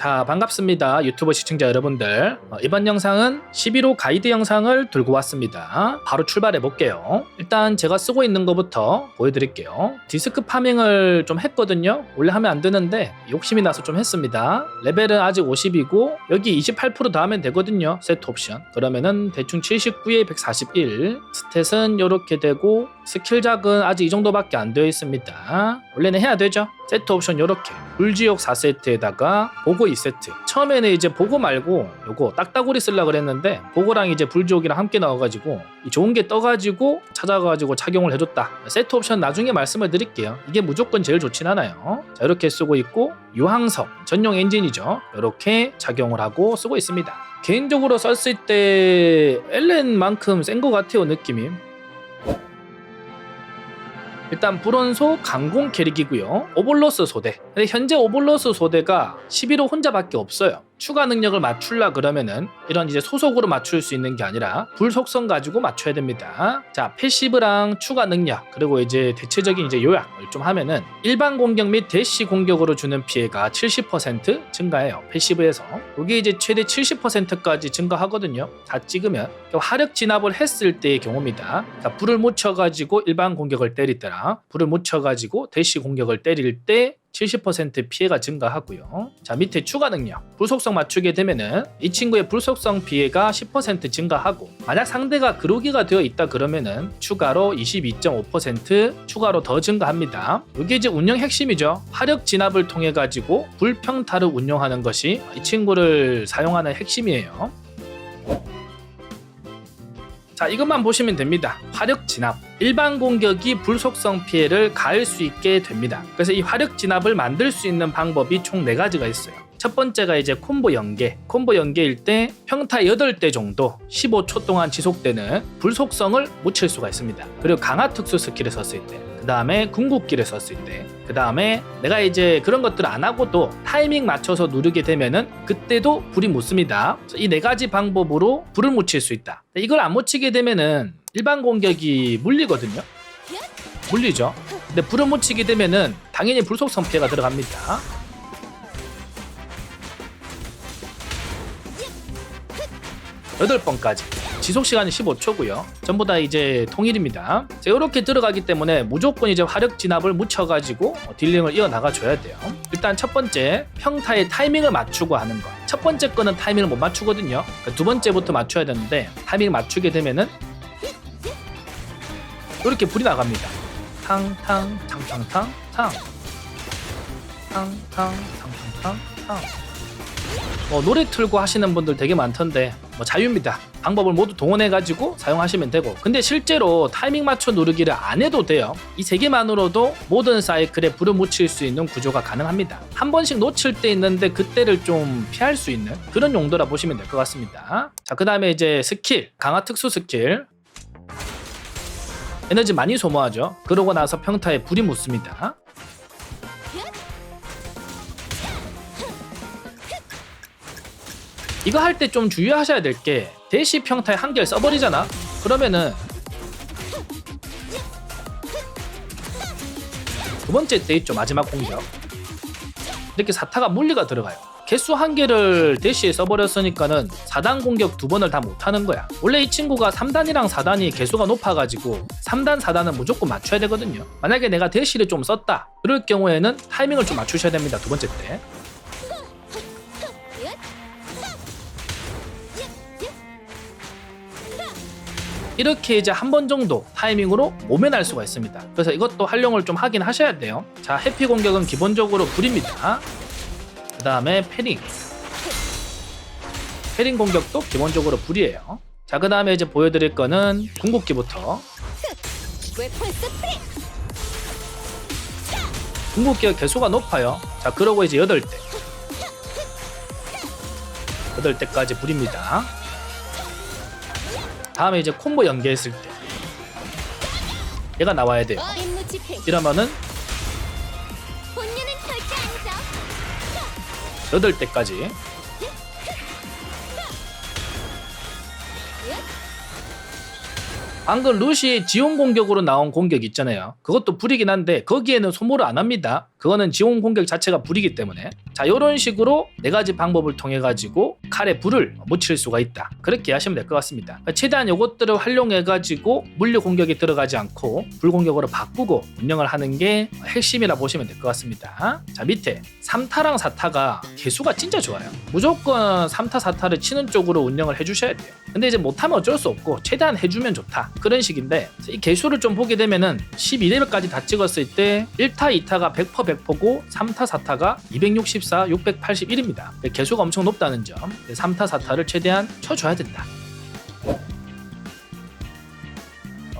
자 반갑습니다 유튜브 시청자 여러분들. 어, 이번 영상은 11호 가이드 영상을 들고 왔습니다. 바로 출발해 볼게요. 일단 제가 쓰고 있는 것부터 보여드릴게요. 디스크 파밍을 좀 했거든요. 원래 하면 안 되는데 욕심이 나서 좀 했습니다. 레벨은 아직 50이고 여기 28% 더하면 되거든요 세트 옵션. 그러면은 대충 79에 141 스탯은 이렇게 되고 스킬작은 아직 이 정도밖에 안 되어 있습니다. 원래는 해야 되죠. 세트 옵션 이렇게 불지옥 4세트에다가 보고 2세트. 처음에는 이제 보고 말고 요거 딱따구리 쓰려 그랬는데 보고랑 이제 불지옥이랑 함께 나와가지고 이 좋은 게 떠가지고 찾아가지고 착용을 해줬다. 세트 옵션 나중에 말씀을 드릴게요. 이게 무조건 제일 좋진 않아요. 자 이렇게 쓰고 있고 유황석 전용 엔진이죠. 이렇게 착용을 하고 쓰고 있습니다. 개인적으로 썼을 때 엘렌만큼 센 것 같아요 느낌이 일단 불원소 강공 캐릭이고요. 오볼로스 소대. 근데 현재 오볼로스 소대가 11호 혼자밖에 없어요. 추가 능력을 맞출라 그러면은 이런 이제 소속으로 맞출 수 있는 게 아니라 불 속성 가지고 맞춰야 됩니다. 자, 패시브랑 추가 능력 그리고 이제 대체적인 이제 요약을 좀 하면은 일반 공격 및 대시 공격으로 주는 피해가 70% 증가해요. 패시브에서 이게 이제 최대 70%까지 증가하거든요. 다 찍으면 화력 진압을 했을 때의 경우입니다. 자, 불을 묻혀가지고 일반 공격을 때랑 불을 묻혀가지고 대시 공격을 때릴 때 70% 피해가 증가하고요. 자 밑에 추가 능력 불속성 맞추게 되면은 이 친구의 불속성 피해가 10% 증가하고 만약 상대가 그로기가 되어 있다 그러면은 추가로 22.5% 추가로 더 증가합니다. 이게 이제 운영 핵심이죠. 화력 진압을 통해 가지고 불평타를 운용하는 것이 이 친구를 사용하는 핵심이에요. 자 이것만 보시면 됩니다. 화력 진압. 일반 공격이 불속성 피해를 가할 수 있게 됩니다. 그래서 이 화력 진압을 만들 수 있는 방법이 총 4가지가 있어요. 첫 번째가 이제 콤보 연계. 콤보 연계일 때 평타 8대 정도 15초 동안 지속되는 불속성을 묻힐 수가 있습니다. 그리고 강화 특수 스킬을 썼을 때. 그 다음에 궁극기를 썼을 때. 그 다음에 내가 이제 그런 것들을 안 하고도 타이밍 맞춰서 누르게 되면은 그때도 불이 묻습니다. 이 네 가지 방법으로 불을 묻힐 수 있다. 이걸 안 묻히게 되면은 일반 공격이 물리거든요. 물리죠. 근데 불을 묻히게 되면은 당연히 불속성 피해가 들어갑니다. 여덟 번까지 지속 시간이 15초고요. 전부 다 이제 통일입니다. 자, 이렇게 들어가기 때문에 무조건 이제 화력 진압을 묻혀가지고 어, 딜링을 이어 나가 줘야 돼요. 일단 첫 번째 평타의 타이밍을 맞추고 하는 거. 첫 번째 거는 타이밍을 못 맞추거든요. 그두 번째부터 맞춰야 되는데 타이밍 맞추게 되면은 이렇게 불이 나갑니다. 탕탕 탕탕탕 탕 탕탕 탕탕탕 탕. 뭐 노래 틀고 하시는 분들 되게 많던데 뭐 자유입니다. 방법을 모두 동원해 가지고 사용하시면 되고 근데 실제로 타이밍 맞춰 누르기를 안 해도 돼요. 이 세 개만으로도 모든 사이클에 불을 묻힐 수 있는 구조가 가능합니다. 한 번씩 놓칠 때 있는데 그때를 좀 피할 수 있는 그런 용도라 보시면 될 것 같습니다. 자, 그 다음에 이제 스킬, 강화 특수 스킬. 에너지 많이 소모하죠. 그러고 나서 평타에 불이 묻습니다. 이거 할 때 좀 주의하셔야 될 게 대시 평타에 한 개를 써버리잖아. 그러면은 두 번째 때 있죠 마지막 공격 이렇게 사타가 물리가 들어가요. 개수 한 개를 대시에 써버렸으니까는 4단 공격 두 번을 다 못하는 거야. 원래 이 친구가 3단이랑 4단이 개수가 높아가지고 3단, 4단은 무조건 맞춰야 되거든요. 만약에 내가 대시를 좀 썼다. 그럴 경우에는 타이밍을 좀 맞추셔야 됩니다. 두 번째 때. 이렇게 이제 한 번 정도 타이밍으로 모면할 수가 있습니다. 그래서 이것도 활용을 좀 하긴 하셔야 돼요. 자, 해피 공격은 기본적으로 불입니다. 그 다음에 패링. 패링 공격도 기본적으로 불이에요. 자, 그 다음에 이제 보여드릴 거는 궁극기부터. 궁극기가 개수가 높아요. 자, 그러고 이제 8대. 8대까지 불입니다. 다음에 이제 콤보 연계했을 때. 얘가 나와야 돼요. 집행 이러면은 본류는 절대 아니죠 8대까지 방금 루시의 지원 공격으로 나온 공격 있잖아요. 그것도 불이긴 한데 거기에는 소모를 안 합니다. 그거는 지원 공격 자체가 불이기 때문에. 자 이런 식으로 네 가지 방법을 통해 가지고 칼에 불을 묻힐 수가 있다. 그렇게 하시면 될 것 같습니다. 그러니까 최대한 이것들을 활용해 가지고 물리 공격이 들어가지 않고 불 공격으로 바꾸고 운영을 하는 게 핵심이라 보시면 될 것 같습니다. 자 밑에 3타랑 4타가 개수가 진짜 좋아요. 무조건 3타 4타를 치는 쪽으로 운영을 해주셔야 돼요. 근데 이제 못하면 어쩔 수 없고 최대한 해주면 좋다. 그런 식인데 이 개수를 좀 보게 되면은 12레벨까지 다 찍었을 때 1타 2타가 100% 100%고 3타 4타가 264 681입니다. 개수가 엄청 높다는 점. 3타 4타를 최대한 쳐줘야 된다.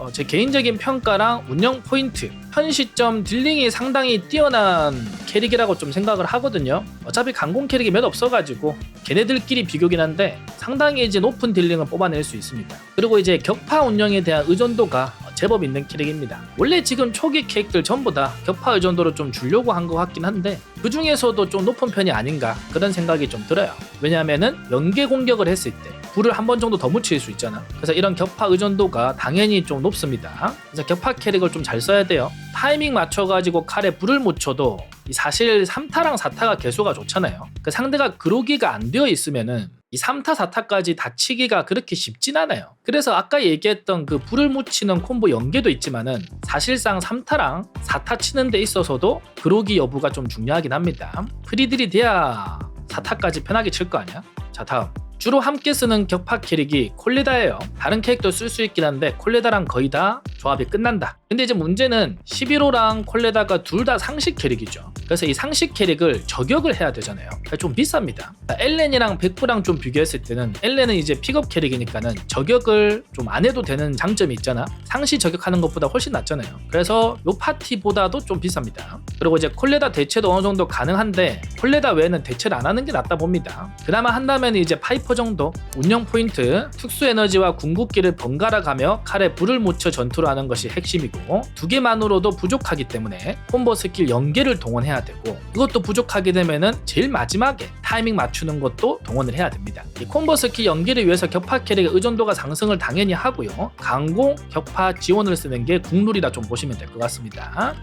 어, 제 개인적인 평가랑 운영 포인트. 현 시점 딜링이 상당히 뛰어난 캐릭이라고 좀 생각을 하거든요. 어차피 강공 캐릭이 몇 없어가지고 걔네들끼리 비교긴 한데 상당히 이제 높은 딜링을 뽑아낼 수 있습니다. 그리고 이제 격파 운영에 대한 의존도가 제법 있는 캐릭입니다 원래 지금 초기 캐릭들 전부 다 격파 의존도를 좀 주려고 한 것 같긴 한데 그 중에서도 좀 높은 편이 아닌가 그런 생각이 좀 들어요 왜냐하면은 연계 공격을 했을 때 불을 한 번 정도 더 묻힐 수 있잖아. 그래서 이런 격파 의존도가 당연히 좀 높습니다. 그래서 격파 캐릭을 좀 잘 써야 돼요. 타이밍 맞춰가지고 칼에 불을 묻혀도 이 사실 3타랑 4타가 개수가 좋잖아요. 그 상대가 그로기가 안 되어 있으면은 이 3타 4타까지 다치기가 그렇게 쉽진 않아요. 그래서 아까 얘기했던 그 불을 묻히는 콤보 연계도 있지만은 사실상 3타랑 4타 치는 데 있어서도 그로기 여부가 좀 중요하긴 합니다. 프리들이 돼야 4타까지 편하게 칠 거 아니야? 자 다음 주로 함께 쓰는 격파 캐릭이 콜레다예요. 다른 캐릭터 쓸 수 있긴 한데 콜레다랑 거의 다 조합이 끝난다. 근데 이제 문제는 11호랑 콜레다가 둘 다 상식 캐릭이죠. 그래서 이 상식 캐릭을 저격을 해야 되잖아요. 그러니까 좀 비쌉니다. 엘렌이랑 백부랑 좀 비교했을 때는 엘렌은 이제 픽업 캐릭이니까는 저격을 좀 안 해도 되는 장점이 있잖아. 상시 저격하는 것보다 훨씬 낫잖아요. 그래서 요 파티보다도 좀 비쌉니다. 그리고 이제 콜레다 대체도 어느 정도 가능한데 콜레다 외에는 대체를 안 하는 게 낫다 봅니다. 그나마 한다면 이제 파이퍼 정도 운영 포인트 특수 에너지와 궁극기를 번갈아 가며 칼에 불을 묻혀 전투를 하는 것이 핵심이고 두 개만으로도 부족하기 때문에 콤보 스킬 연계를 동원해야 되고 이것도 부족하게 되면은 제일 마지막에 타이밍 맞추는 것도 동원을 해야 됩니다. 이 콤보 스킬 연계를 위해서 격파 캐릭의 의존도가 상승을 당연히 하고요. 강공 격파 지원을 쓰는 게 국룰이라 좀 보시면 될 것 같습니다.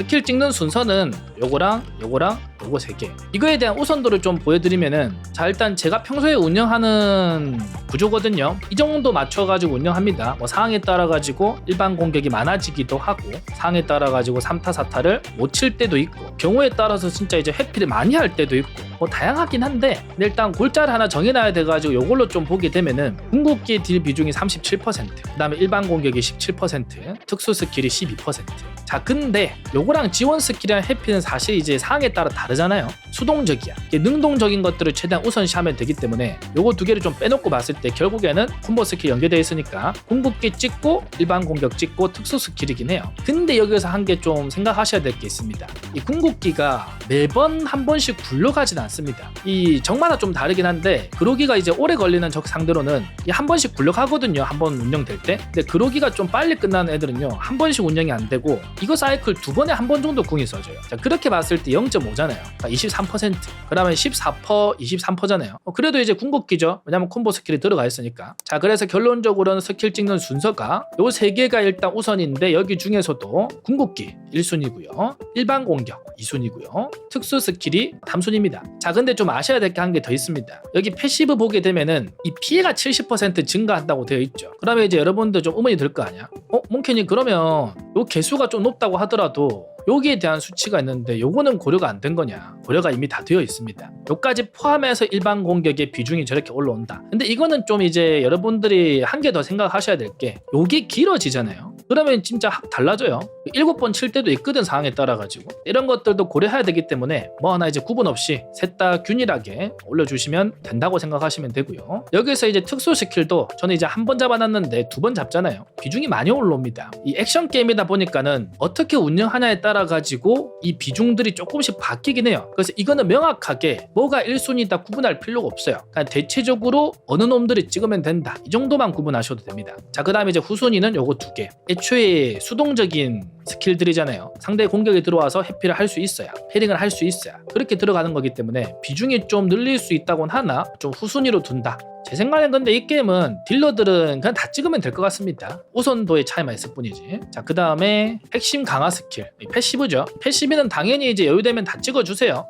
스킬 찍는 순서는 요거랑 요거랑 요거 세 개. 이거에 대한 우선도를 좀 보여드리면은 자 일단 제가 평소에 운영하는 구조거든요. 이 정도 맞춰가지고 운영합니다. 뭐 상황에 따라 가지고 일반 공격이 많아지기도 하고 상황에 따라 가지고 3타 4타를 못 칠 때도 있고 경우에 따라서 진짜 이제 회피를 많이 할 때도 있고 뭐 다양하긴 한데 일단 골자를 하나 정해놔야 돼가지고 요걸로 좀 보게 되면은 궁극기 딜 비중이 37% 그다음에 일반 공격이 17% 특수 스킬이 12%. 자 근데 요거랑 지원 스킬이랑 해피는 사실 이제 상황에 따라 다르잖아요. 수동적이야. 능동적인 것들을 최대한 우선시하면 되기 때문에 요거 두 개를 좀 빼놓고 봤을 때 결국에는 콤보 스킬 연계되어 있으니까 궁극기 찍고 일반 공격 찍고 특수 스킬이긴 해요. 근데 여기서 한개좀 생각하셔야 될 게 있습니다. 이 궁극기가 매번 한 번씩 굴러가진 않습니다 이 적마다 좀 다르긴 한데 그로기가 이제 오래 걸리는 적 상대로는 이한 번씩 굴러가거든요 한 번 운영될 때 근데 그로기가 좀 빨리 끝나는 애들은요 한 번씩 운영이 안 되고 이거 사이클 두 번에 한 번 정도 궁이 써져요. 자, 그렇게 봤을 때 0.5잖아요. 그러니까 23%. 그러면 14%, 23%잖아요. 어, 그래도 이제 궁극기죠. 왜냐면 콤보 스킬이 들어가 있으니까. 자, 그래서 결론적으로는 스킬 찍는 순서가 요 세 개가 일단 우선인데 여기 중에서도 궁극기 1순위고요. 일반 공격 2순위고요. 특수 스킬이 3순위입니다. 자, 근데 좀 아셔야 될 게 한 개 더 있습니다. 여기 패시브 보게 되면은 이 피해가 70% 증가한다고 되어 있죠. 그러면 이제 여러분들 좀 의문이 들 거 아니야? 어, 몽ken이 그러면 요 개수가 좀 높다고 하더라도 여기에 대한 수치가 있는데 요거는 고려가 안 된 거냐. 고려가 이미 다 되어 있습니다. 요까지 포함해서 일반 공격의 비중이 저렇게 올라온다. 근데 이거는 좀 이제 여러분들이 한 개 더 생각하셔야 될 게 요게 길어지잖아요. 그러면 진짜 확 달라져요. 일곱 번 칠 때도 있거든 상황에 따라 가지고. 이런 것들도 고려해야 되기 때문에 뭐 하나 이제 구분 없이 셋 다 균일하게 올려주시면 된다고 생각하시면 되고요. 여기서 이제 특수 스킬도 저는 이제 한 번 잡아놨는데 두 번 잡잖아요. 비중이 많이 올라옵니다. 이 액션 게임이다 보니까는 어떻게 운영하냐에 따라 가지고 이 비중들이 조금씩 바뀌긴 해요. 그래서 이거는 명확하게 뭐가 1순위다 구분할 필요가 없어요. 그냥 대체적으로 어느 놈들이 찍으면 된다. 이 정도만 구분하셔도 됩니다. 자 그 다음에 이제 후순위는 요거 두 개. 애초에 수동적인 스킬들이잖아요. 상대 공격이 들어와서 해피를 할 수 있어야, 패링을 할 수 있어야 그렇게 들어가는 거기 때문에 비중이 좀 늘릴 수 있다곤 하나 좀 후순위로 둔다. 제 생각엔 근데 이 게임은 딜러들은 그냥 다 찍으면 될 것 같습니다. 우선도의 차이만 있을 뿐이지. 자, 그 다음에 핵심 강화 스킬. 이 패시브죠. 패시브는 당연히 이제 여유되면 다 찍어주세요.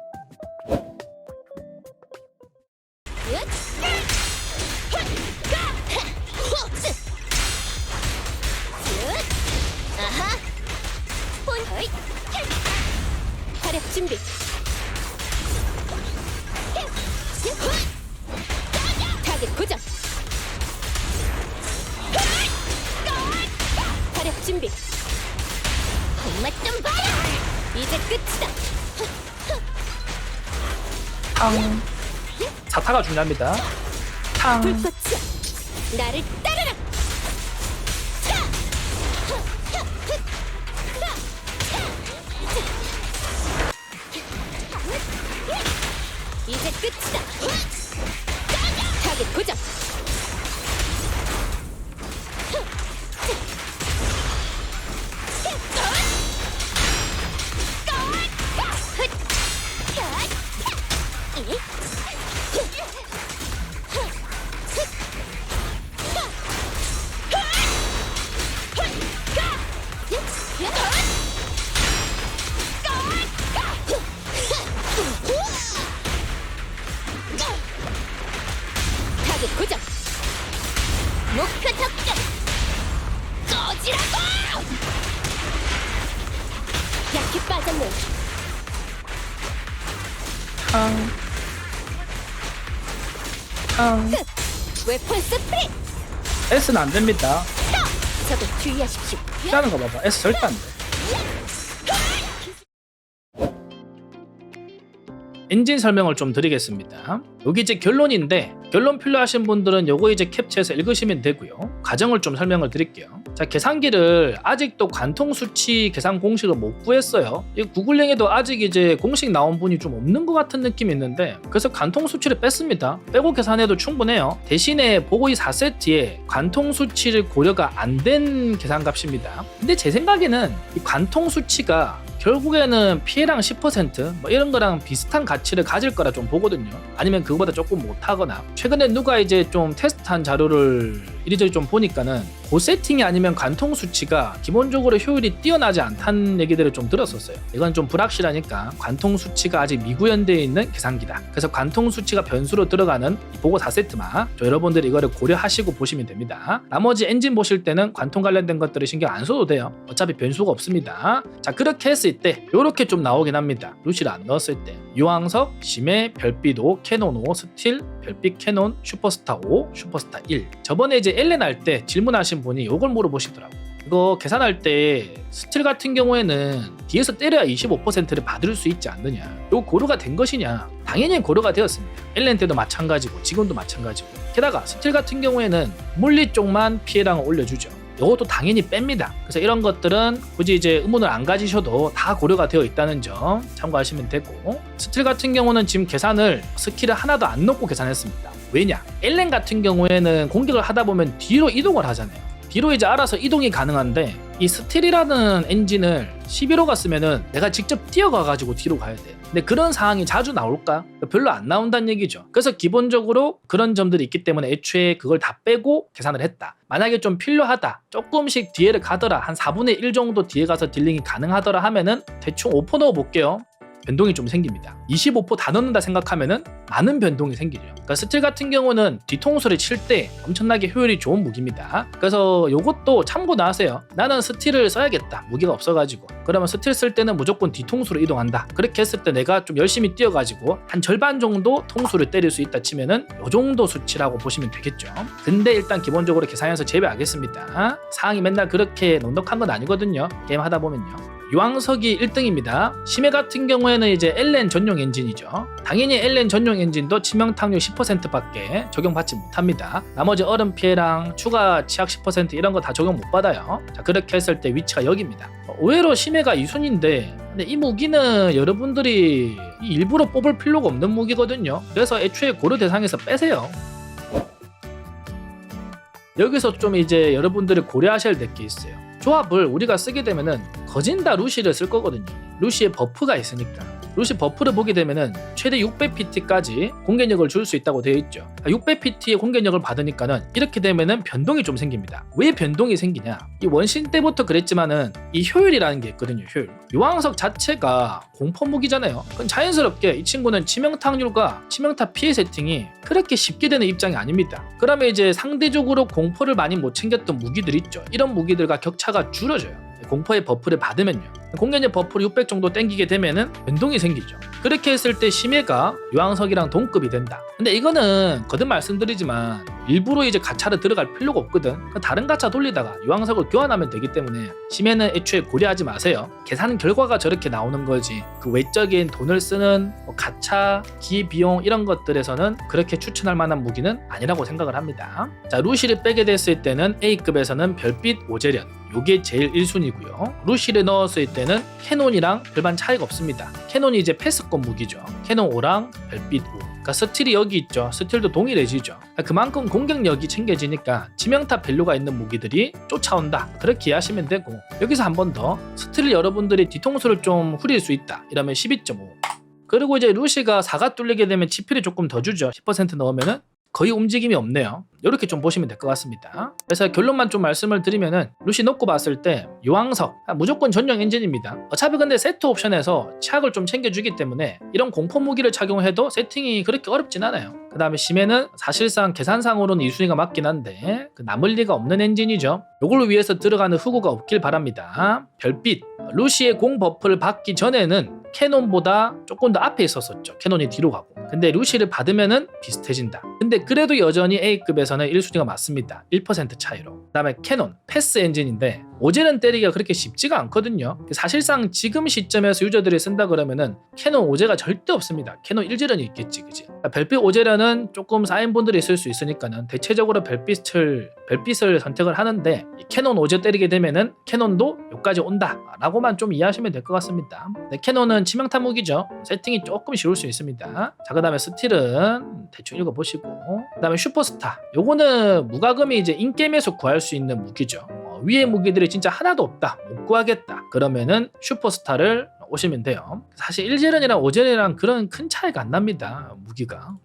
준비. 타겟 고정. 화력 준비. 손맛 좀 봐라. 이제 끝이다. 탕. 사타가 중요합니다. 탕. 불꽃이야. 나를 S는 안 됩니다. 저도 주의하십시오. 피하는 거 봐봐. S 절대 안 돼. 엔진 설명을 좀 드리겠습니다. 여기 이제 결론인데 결론 필요하신 분들은 요거 이제 캡처해서 읽으시면 되고요. 과정을 좀 설명을 드릴게요. 자 계산기를 아직도 관통 수치 계산 공식을 못 구했어요. 이 구글링에도 아직 이제 공식 나온 분이 좀 없는 것 같은 느낌이 있는데 그래서 관통 수치를 뺐습니다. 빼고 계산해도 충분해요. 대신에 보고 이 4세트에 관통 수치를 고려가 안 된 계산값입니다. 근데 제 생각에는 이 관통 수치가 결국에는 피해량 10%뭐 이런 거랑 비슷한 가치를 가질 거라 좀 보거든요. 아니면 그거보다 조금 못하거나 최근에 누가 이제 좀 테스트한 자료를 이리저리 좀 보니까는 그 세팅이 아니면 관통 수치가 기본적으로 효율이 뛰어나지 않다는 얘기들을 좀 들었었어요. 이건 좀 불확실하니까 관통 수치가 아직 미구현되어 있는 계산기다. 그래서 관통 수치가 변수로 들어가는 이 보고 4세트만 여러분들이 이거를 고려하시고 보시면 됩니다. 나머지 엔진 보실 때는 관통 관련된 것들을 신경 안 써도 돼요. 어차피 변수가 없습니다. 자 그렇게 했을 때 이렇게 좀 나오긴 합니다. 루시를 안 넣었을 때 유황석, 심해, 별빛 5, 캐논 5, 스틸, 별빛 캐논, 슈퍼스타 5, 슈퍼스타 1. 저번에 이제 엘렌 할 때 질문하신 분이 이걸 물어보시더라고. 이거 계산할 때 스틸 같은 경우에는 뒤에서 때려야 25%를 받을 수 있지 않느냐. 이거 고려가 된 것이냐? 당연히 고려가 되었습니다. 엘렌 때도 마찬가지고 지금도 마찬가지고. 게다가 스틸 같은 경우에는 물리 쪽만 피해량을 올려주죠. 이것도 당연히 뺍니다. 그래서 이런 것들은 굳이 이제 의문을 안 가지셔도 다 고려가 되어 있다는 점 참고하시면 되고 스틸 같은 경우는 지금 계산을 스킬을 하나도 안 넣고 계산했습니다. 왜냐? 엘렌 같은 경우에는 공격을 하다 보면 뒤로 이동을 하잖아요. 뒤로 이제 알아서 이동이 가능한데 이 스틸이라는 엔진을 11호가 쓰면은 내가 직접 뛰어가 가지고 뒤로 가야 돼. 근데 그런 상황이 자주 나올까? 별로 안 나온다는 얘기죠. 그래서 기본적으로 그런 점들이 있기 때문에 애초에 그걸 다 빼고 계산을 했다. 만약에 좀 필요하다. 조금씩 뒤에를 가더라. 한 4분의 1 정도 뒤에 가서 딜링이 가능하더라 하면은 대충 5% 넣어 볼게요. 변동이 좀 생깁니다. 25%다 넣는다 생각하면은 많은 변동이 생기죠. 그러니까 스틸 같은 경우는 뒤통수를 칠 때 엄청나게 효율이 좋은 무기입니다. 그래서 이것도 참고 나세요. 나는 스틸을 써야겠다. 무기가 없어가지고. 그러면 스틸 쓸 때는 무조건 뒤통수로 이동한다. 그렇게 했을 때 내가 좀 열심히 뛰어가지고 한 절반 정도 통수를 때릴 수 있다 치면은 이 정도 수치라고 보시면 되겠죠. 근데 일단 기본적으로 계산해서 제외하겠습니다. 상황이 맨날 그렇게 넉넉한 건 아니거든요. 게임 하다 보면요. 유황석이 1등입니다. 심해 같은 경우에는 이제 엘렌 전용 엔진이죠. 당연히 엘렌 전용 엔진도 치명타률 10%밖에 적용받지 못합니다. 나머지 얼음 피해랑 추가 치약 10% 이런 거 다 적용 못 받아요. 자, 그렇게 했을 때 위치가 여기입니다. 어, 의외로 심해가 2순위인데 근데 이 무기는 여러분들이 일부러 뽑을 필요가 없는 무기거든요. 그래서 애초에 고려 대상에서 빼세요. 여기서 좀 이제 여러분들이 고려하셔야 될 게 있어요. 조합을 우리가 쓰게 되면은 거진다 루시를 쓸 거거든요. 루시의 버프가 있으니까. 루시 버프를 보게 되면은 최대 600PT까지 공격력을 줄 수 있다고 되어 있죠. 600PT의 공격력을 받으니까는 이렇게 되면은 변동이 좀 생깁니다. 왜 변동이 생기냐? 이 원신 때부터 그랬지만은 이 효율이라는 게 있거든요. 효율. 유황석 자체가 공포 무기잖아요. 그럼 자연스럽게 이 친구는 치명타 확률과 치명타 피해 세팅이 그렇게 쉽게 되는 입장이 아닙니다. 그러면 이제 상대적으로 공포를 많이 못 챙겼던 무기들 있죠. 이런 무기들과 격차가 줄어져요. 공포의 버프를 받으면요. 공격력 버프를 600 정도 땡기게 되면은 변동이 생기죠. 그렇게 했을 때 심해가 유황석이랑 동급이 된다. 근데 이거는 거듭 말씀드리지만 일부러 이제 가차를 들어갈 필요가 없거든. 그 다른 가차 돌리다가 유황석을 교환하면 되기 때문에 심해는 애초에 고려하지 마세요. 계산 결과가 저렇게 나오는 거지. 그 외적인 돈을 쓰는 뭐 가차, 기회 비용 이런 것들에서는 그렇게 추천할 만한 무기는 아니라고 생각을 합니다. 자 루시를 빼게 됐을 때는 A급에서는 별빛 오제련 요게 제일 1순위고요. 루시를 넣었을 때는 캐논이랑 별반 차이가 없습니다. 캐논이 이제 패스권 무기죠. 캐논 5랑 별빛 5. 그러니까 스틸이 여기 있죠. 스틸도 동일해지죠. 그러니까 그만큼 공격력이 챙겨지니까 치명타 밸류가 있는 무기들이 쫓아온다. 그렇게 이해하시면 되고 여기서 한 번 더 스틸을 여러분들이 뒤통수를 좀 후릴 수 있다. 이러면 12.5. 그리고 이제 루시가 4가 뚫리게 되면 치필이 조금 더 주죠. 10% 넣으면은 거의 움직임이 없네요. 이렇게 좀 보시면 될 것 같습니다. 그래서 결론만 좀 말씀을 드리면은 루시 놓고 봤을 때 유황석 아, 무조건 전용 엔진입니다. 어차피 근데 세트 옵션에서 치약을 좀 챙겨주기 때문에 이런 공포 무기를 착용해도 세팅이 그렇게 어렵진 않아요. 그 다음에 심해는 사실상 계산상으로는 2순위가 맞긴 한데 그 남을 리가 없는 엔진이죠. 요걸 위해서 들어가는 후구가 없길 바랍니다. 별빛 루시의 공 버프를 받기 전에는 캐논보다 조금 더 앞에 있었었죠. 캐논이 뒤로 가고. 근데 루시를 받으면은 비슷해진다. 근데 그래도 여전히 A급에서는 1순위가 맞습니다. 1% 차이로. 그 다음에 캐논, 패스 엔진인데 오제는 때리기가 그렇게 쉽지가 않거든요. 사실상 지금 시점에서 유저들이 쓴다 그러면은 캐논 오제가 절대 없습니다. 캐논 1제련이 있겠지, 그지? 그러니까 별빛 오제련은 조금 쌓인 분들이 있을 수 있으니까는 대체적으로 별빛을 별빛을 선택을 하는데 이 캐논 오제 때리게 되면은 캐논도 여기까지 온다라고만 좀 이해하시면 될 것 같습니다. 네, 캐논은 치명타 무기죠. 세팅이 조금 쉬울 수 있습니다. 자, 그다음에 스틸은 대충 읽어보시고, 그다음에 슈퍼스타. 요거는 무과금이 이제 인게임에서 구할 수 있는 무기죠. 어, 위에 무기들이 진짜 하나도 없다, 못 구하겠다. 그러면은 슈퍼스타를 오시면 돼요. 사실 1제련이랑 5제련이랑 그런 큰 차이가 안 납니다. 무기가.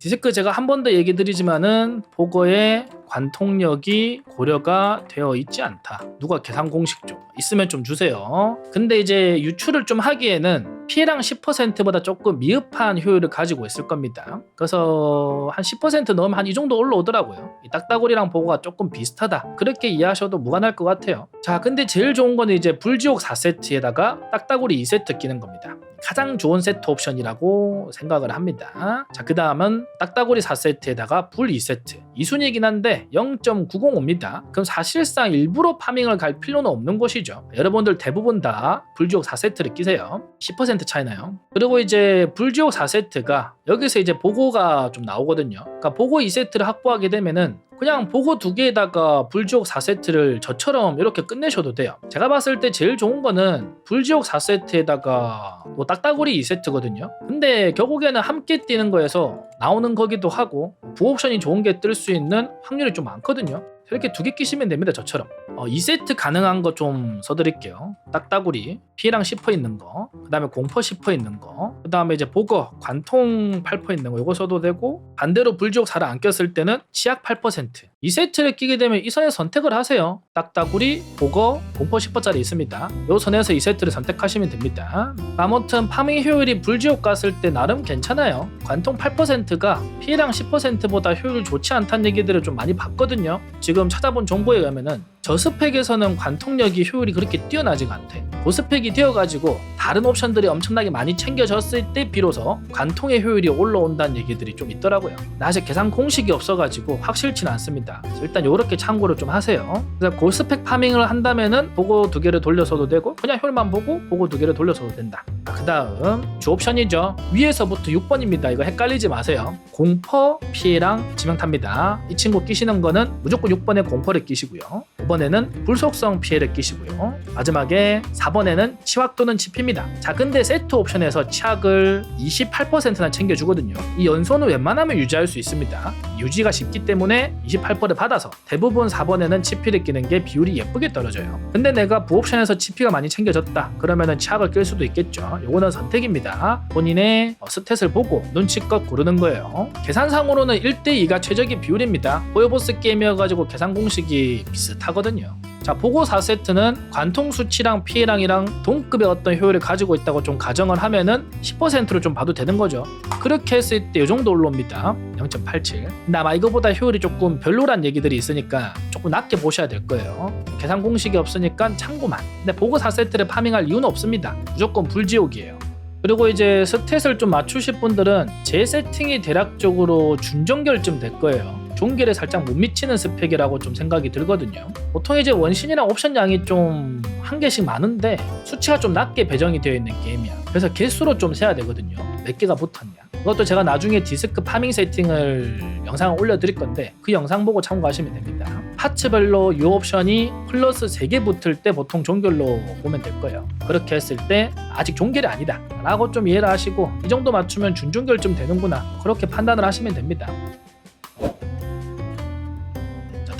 디스크 제가 한 번 더 얘기 드리지만은 보거의 관통력이 고려가 되어 있지 않다. 누가 계산 공식 좀 있으면 좀 주세요. 근데 이제 유출을 좀 하기에는 피해량 10%보다 조금 미흡한 효율을 가지고 있을 겁니다. 그래서 한 10% 넣으면 한 이 정도 올라오더라고요. 이 딱따구리랑 보고가 조금 비슷하다. 그렇게 이해하셔도 무관할 것 같아요. 자, 근데 제일 좋은 거는 이제 불지옥 4세트에다가 딱따구리 2세트 끼는 겁니다. 가장 좋은 세트 옵션이라고 생각을 합니다. 자, 그 다음은 딱따구리 4세트에다가 불 2세트. 2순위이긴 한데 0.905입니다. 그럼 사실상 일부러 파밍을 갈 필요는 없는 것이죠. 여러분들 대부분 다 불지옥 4세트를 끼세요. 10% 차이나요. 그리고 이제 불지옥 4세트가 여기서 이제 보고가 좀 나오거든요. 그러니까 보고 2세트를 확보하게 되면은 그냥 보고 두 개에다가 불지옥 4세트를 저처럼 이렇게 끝내셔도 돼요. 제가 봤을 때 제일 좋은 거는 불지옥 4세트에다가 뭐 딱따구리 2세트거든요. 근데 결국에는 함께 뛰는 거에서 나오는 거기도 하고 부옵션이 좋은 게 뜰 수 있는 확률이 좀 많거든요. 이렇게 두 개 끼시면 됩니다. 저처럼. 어, 2세트 가능한 거 좀 써드릴게요. 딱따구리, 피해량 10% 있는 거, 그 다음에 공포 10% 있는 거, 그 다음에 이제 보거, 관통 8% 있는 거, 이거 써도 되고, 반대로 불지옥 4를 안 꼈을 때는 치약 8%. 2세트를 끼게 되면 이 선에 선택을 하세요. 딱따구리, 보거, 공포 10%짜리 있습니다. 이 선에서 2세트를 선택하시면 됩니다. 아무튼 파밍 효율이 불지옥 갔을 때 나름 괜찮아요. 관통 8%가 피해량 10%보다 효율 좋지 않다는 얘기들을 좀 많이 봤거든요. 지금 찾아본 정보에 의하면은 저스펙에서는 관통력이 효율이 그렇게 뛰어나지가 않대. 고스펙이 되어가지고 다른 옵션들이 엄청나게 많이 챙겨졌을 때 비로소 관통의 효율이 올라온다는 얘기들이 좀 있더라고요. 나 아직 계산 공식이 없어가지고 확실치는 않습니다. 그래서 일단 이렇게 참고를 좀 하세요. 그래서 고스펙 파밍을 한다면은 보고 두 개를 돌려서도 되고 그냥 효율만 보고 보고 두 개를 돌려서도 된다. 그 다음 주 옵션이죠. 위에서부터 6번입니다. 이거 헷갈리지 마세요. 공퍼 피해랑 지명타입니다. 이 친구 끼시는 거는 무조건 6번에 공퍼를 끼시고요. 5번에는 불속성 피해를 끼시고요. 마지막에 4번에는 치확 또는 치피입니다. 자 근데 세트 옵션에서 치확을 28%나 챙겨주거든요. 이 연소는 웬만하면 유지할 수 있습니다. 유지가 쉽기 때문에 28%를 받아서 대부분 4번에는 치피를 끼는 게 비율이 예쁘게 떨어져요. 근데 내가 부옵션에서 치피가 많이 챙겨졌다. 그러면은 치약을 낄 수도 있겠죠. 요거는 선택입니다. 본인의 어, 스탯을 보고 눈치껏 고르는 거예요. 계산상으로는 1대2가 최적의 비율입니다. 보여보스 게임이어가지고 계산 공식이 비슷하거든요. 자, 보고 4세트는 관통 수치랑 피해량이랑 동급의 어떤 효율을 가지고 있다고 좀 가정을 하면은 10%로 좀 봐도 되는 거죠. 그렇게 했을 때 이 정도 올라옵니다. 0.87. 근데 아마 이거보다 효율이 조금 별로란 얘기들이 있으니까 조금 낮게 보셔야 될 거예요. 계산 공식이 없으니까 참고만. 근데 보고 4세트를 파밍할 이유는 없습니다. 무조건 불지옥이에요. 그리고 이제 스탯을 좀 맞추실 분들은 제 세팅이 대략적으로 준정결쯤 될 거예요. 종결에 살짝 못 미치는 스펙이라고 좀 생각이 들거든요. 보통 이제 원신이랑 옵션 양이 좀 한 개씩 많은데 수치가 좀 낮게 배정이 되어 있는 게임이야. 그래서 개수로 좀 세야 되거든요. 몇 개가 붙었냐. 그것도 제가 나중에 디스크 파밍 세팅을 영상을 올려드릴 건데 그 영상 보고 참고하시면 됩니다. 파츠별로 이 옵션이 플러스 3개 붙을 때 보통 종결로 보면 될 거예요. 그렇게 했을 때 아직 종결이 아니다 라고 좀 이해를 하시고 이 정도 맞추면 준종결쯤 되는구나 그렇게 판단을 하시면 됩니다.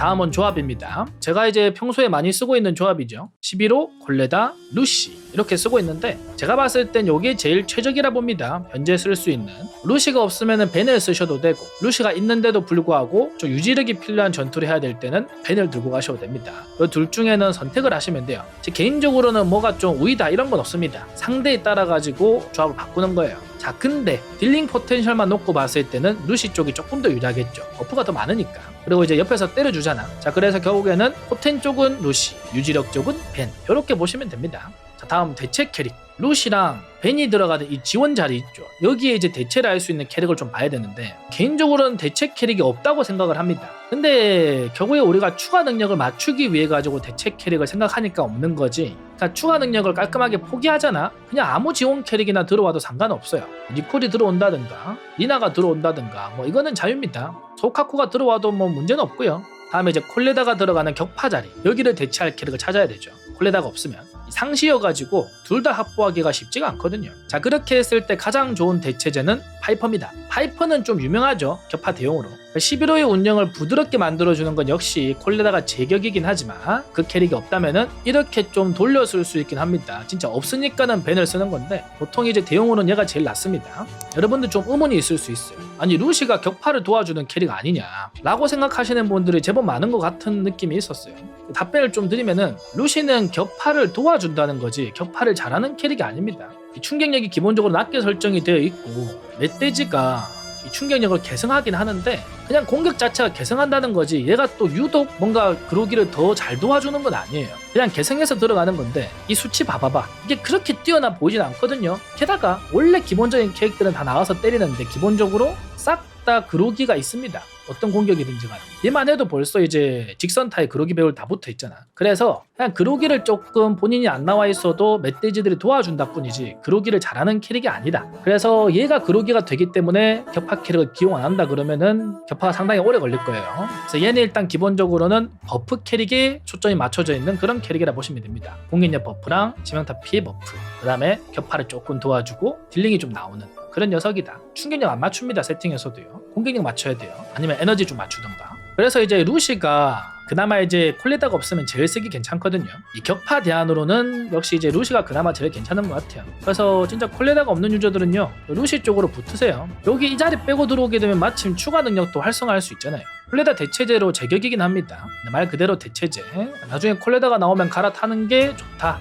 자, 다음은 조합입니다. 제가 이제 평소에 많이 쓰고 있는 조합이죠. 11호, 콜레다, 루시 이렇게 쓰고 있는데 제가 봤을 땐 이게 제일 최적이라 봅니다. 현재 쓸 수 있는 루시가 없으면 벤을 쓰셔도 되고 루시가 있는데도 불구하고 좀 유지력이 필요한 전투를 해야 될 때는 벤을 들고 가셔도 됩니다. 이 둘 중에는 선택을 하시면 돼요. 제 개인적으로는 뭐가 좀 우위다 이런 건 없습니다. 상대에 따라 가지고 조합을 바꾸는 거예요. 자 근데 딜링 포텐셜만 놓고 봤을 때는 루시 쪽이 조금 더 유리하겠죠. 버프가 더 많으니까. 그리고 이제 옆에서 때려주잖아. 자 그래서 결국에는 포텐 쪽은 루시 유지력 쪽은 벤. 이렇게 보시면 됩니다. 자 다음 대체 캐릭. 루시랑 벤이 들어가는 이 지원 자리 있죠. 여기에 이제 대체를 할 수 있는 캐릭을 좀 봐야 되는데 개인적으로는 대체 캐릭이 없다고 생각을 합니다. 근데 결국에 우리가 추가 능력을 맞추기 위해 가지고 대체 캐릭을 생각하니까 없는 거지. 그러니까 추가 능력을 깔끔하게 포기하잖아. 그냥 아무 지원 캐릭이나 들어와도 상관없어요. 니콜이 들어온다든가 리나가 들어온다든가 뭐 이거는 자유입니다. 소카쿠가 들어와도 뭐 문제는 없고요. 다음에 이제 콜레다가 들어가는 격파 자리. 여기를 대체할 캐릭을 찾아야 되죠. 콜레다가 없으면 상시여가지고 둘 다 확보하기가 쉽지가 않거든요. 자 그렇게 했을 때 가장 좋은 대체제는 파이퍼입니다. 파이퍼는 좀 유명하죠. 격파 대용으로. 11호의 운영을 부드럽게 만들어주는 건 역시 콜레다가 제격이긴 하지만 그 캐릭이 없다면은 이렇게 좀 돌려 쓸 수 있긴 합니다. 진짜 없으니까는 벤을 쓰는 건데 보통 이제 대용으로는 얘가 제일 낫습니다. 여러분들 좀 의문이 있을 수 있어요. 아니 루시가 격파를 도와주는 캐릭 아니냐? 라고 생각하시는 분들이 제법 많은 것 같은 느낌이 있었어요. 답변을 좀 드리면은 루시는 격파를 도와준다는 거지 격파를 잘하는 캐릭이 아닙니다. 이 충격력이 기본적으로 낮게 설정이 되어 있고 멧돼지가 이 충격력을 계승하긴 하는데 그냥 공격 자체가 계승한다는 거지 얘가 또 유독 뭔가 그러기를 더 잘 도와주는 건 아니에요. 그냥 계승해서 들어가는 건데 이 수치 봐봐봐. 이게 그렇게 뛰어나 보이진 않거든요. 게다가 원래 기본적인 캐릭들은 다 나와서 때리는데 기본적으로 싹 다 그로기가 있습니다 어떤 공격이든지 간에. 얘만 해도 벌써 이제 직선타에 그로기 배울 다 붙어 있잖아. 그래서 그냥 그로기를 조금 본인이 안 나와 있어도 멧돼지들이 도와준다 뿐이지 그로기를 잘하는 캐릭이 아니다. 그래서 얘가 그로기가 되기 때문에 격파 캐릭을 기용 안 한다 그러면은 격파가 상당히 오래 걸릴 거예요. 그래서 얘는 일단 기본적으로는 버프 캐릭에 초점이 맞춰져 있는 그런 캐릭이라 보시면 됩니다. 공격력 버프랑 지명타 피해 버프 그 다음에 격파를 조금 도와주고 딜링이 좀 나오는 그런 녀석이다. 충격력 안 맞춥니다. 세팅에서도요. 공격력 맞춰야 돼요. 아니면 에너지 좀 맞추던가. 그래서 이제 루시가 그나마 이제 콜레다가 없으면 제일 쓰기 괜찮거든요. 이 격파 대안으로는 역시 이제 루시가 그나마 제일 괜찮은 것 같아요. 그래서 진짜 콜레다가 없는 유저들은요, 루시 쪽으로 붙으세요. 여기 이 자리 빼고 들어오게 되면 마침 추가 능력도 활성화할 수 있잖아요. 콜레다 대체제로 제격이긴 합니다. 말 그대로 대체제. 나중에 콜레다가 나오면 갈아타는 게 좋다.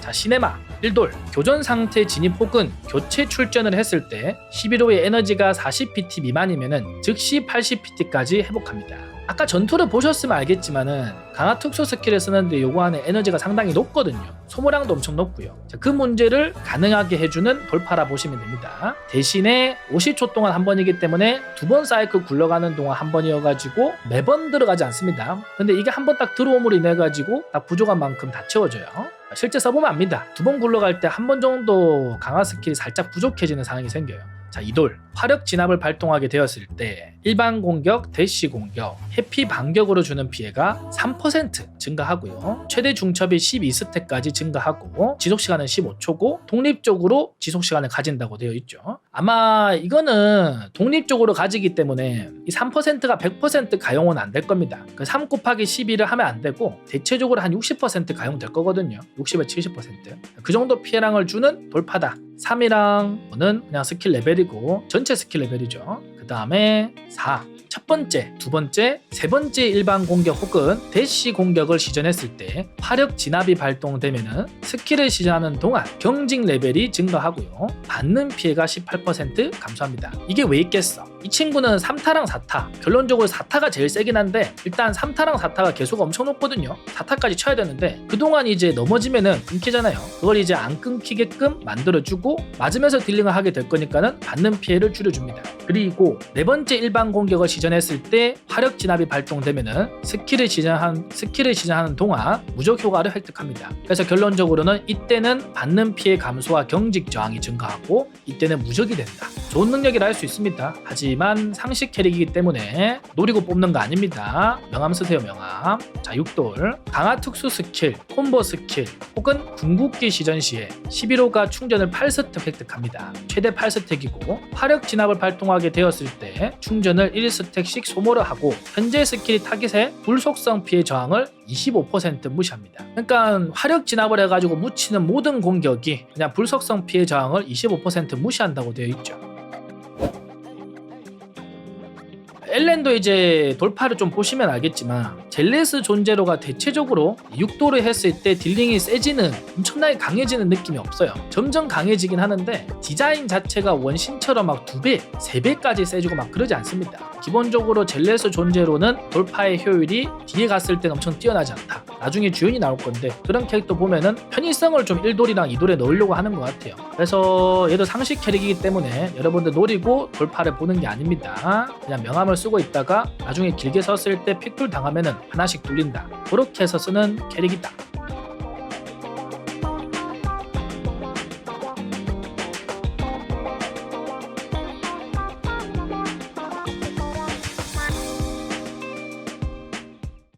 자, 시네마 1돌 교전 상태 진입 혹은 교체 출전을 했을 때 11호의 에너지가 40PT 미만이면 즉시 80PT까지 회복합니다. 아까 전투를 보셨으면 알겠지만은 강화 특수 스킬을 쓰는데 요구하는 에너지가 상당히 높거든요. 소모량도 엄청 높고요. 자, 그 문제를 가능하게 해주는 돌파라 보시면 됩니다. 대신에 50초 동안 한 번이기 때문에 두 번 사이클 굴러가는 동안 한 번이어가지고 매번 들어가지 않습니다. 근데 이게 한 번 딱 들어옴으로 인해 가지고 딱 부족한 만큼 다 채워져요. 실제 써보면 압니다. 두 번 굴러갈 때 한 번 정도 강화 스킬이 살짝 부족해지는 상황이 생겨요. 자, 이돌. 화력 진압을 발동하게 되었을 때 일반 공격, 대시 공격, 해피 반격으로 주는 피해가 3% 증가하고요. 최대 중첩이 12스택까지 증가하고 지속 시간은 15초고 독립적으로 지속 시간을 가진다고 되어 있죠. 아마 이거는 독립적으로 가지기 때문에 이 3%가 100% 가용은 안 될 겁니다. 그 3 곱하기 12를 하면 안 되고 대체적으로 한 60% 가용될 거거든요. 60에서 70%. 그 정도 피해량을 주는 돌파다. 3이랑 5는 그냥 스킬 레벨이고 전체 스킬 레벨이죠. 그 다음에 4. 첫 번째, 두 번째, 세 번째 일반 공격 혹은 대시 공격을 시전했을 때 화력 진압이 발동되면은 스킬을 시전하는 동안 경직 레벨이 증가하고요. 받는 피해가 18% 감소합니다. 이게 왜 있겠어? 이 친구는 3타랑 4타. 결론적으로 4타가 제일 세긴 한데 일단 3타랑 4타가 개수가 엄청 높거든요. 4타까지 쳐야 되는데 그동안 이제 넘어지면은 끊기잖아요. 그걸 이제 안 끊기게끔 만들어주고 맞으면서 딜링을 하게 될 거니까는 받는 피해를 줄여줍니다. 그리고 네 번째 일반 공격을 시전했을 때 화력 진압이 발동되면은 스킬을 시전한 스킬을 시전하는 동안 무적 효과를 획득합니다. 그래서 결론적으로는 이때는 받는 피해 감소와 경직 저항이 증가하고 이때는 무적이 된다. 좋은 능력이라 할 수 있습니다. 하지 만 상식 캐릭이기 때문에 노리고 뽑는 거 아닙니다. 명함 쓰세요 명함. 자 6돌 강화 특수 스킬, 콤보 스킬 혹은 궁극기 시전 시에 11호가 충전을 8스택 획득합니다. 최대 8스택이고 화력 진압을 발동하게 되었을 때 충전을 1스택씩 소모를 하고 현재 스킬이 타깃의 불속성 피해 저항을 25% 무시합니다. 그러니까 화력 진압을 해가지고 묻히는 모든 공격이 그냥 불속성 피해 저항을 25% 무시한다고 되어 있죠. 엘렌도 이제 돌파를 좀 보시면 알겠지만 젤레스 존재로가 대체적으로 6도를 했을 때 딜링이 세지는 엄청나게 강해지는 느낌이 없어요. 점점 강해지긴 하는데 디자인 자체가 원신처럼 막 2배, 3배까지 세지고 막 그러지 않습니다. 기본적으로 젤레스 존재로는 돌파의 효율이 뒤에 갔을 땐 엄청 뛰어나지 않다. 나중에 주연이 나올 건데 그런 캐릭터 보면은 편의성을 좀 1돌이랑 2돌에 넣으려고 하는 것 같아요. 그래서 얘도 상식 캐릭이기 때문에 여러분들 노리고 돌파를 보는 게 아닙니다. 그냥 명함을 쓰고 있다가 나중에 길게 썼을 때 픽툴 당하면은 하나씩 뚫린다. 그렇게 해서 쓰는 캐릭이다.